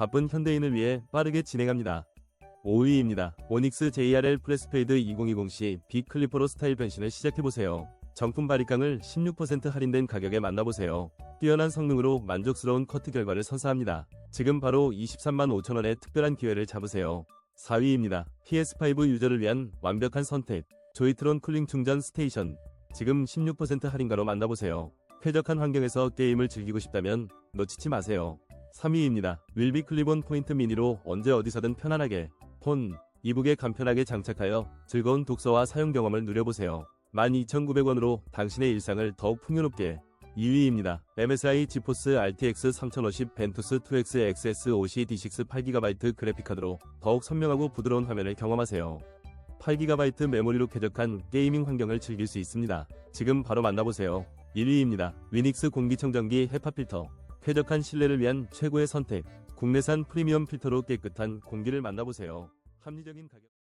바쁜 현대인을 위해 빠르게 진행합니다. 5위입니다. 오닉스 JRL 프레스페이드 2020시 빅 클리퍼로 스타일 변신을 시작해보세요. 정품 바리깡을 16% 할인된 가격에 만나보세요. 뛰어난 성능으로 만족스러운 커트 결과를 선사합니다. 지금 바로 23만 5천원의 특별한 기회를 잡으세요. 4위입니다. PS5 유저를 위한 완벽한 선택. 조이트론 쿨링 충전 스테이션. 지금 16% 할인가로 만나보세요. 쾌적한 환경에서 게임을 즐기고 싶다면 놓치지 마세요. 3위입니다. 윌비 클리본 포인트 미니로 언제 어디서든 편안하게 폰, 이북에 간편하게 장착하여 즐거운 독서와 사용 경험을 누려보세요. 12,900원으로 당신의 일상을 더욱 풍요롭게 2위입니다. MSI 지포스 RTX 3050 벤투스 2X XS 50 D6 8GB 그래픽카드로 더욱 선명하고 부드러운 화면을 경험하세요. 8GB 메모리로 쾌적한 게이밍 환경을 즐길 수 있습니다. 지금 바로 만나보세요. 1위입니다. 위닉스 공기청정기 헤파 필터. 쾌적한 실내를 위한 최고의 선택. 국내산 프리미엄 필터로 깨끗한 공기를 만나보세요. 합리적인 가격.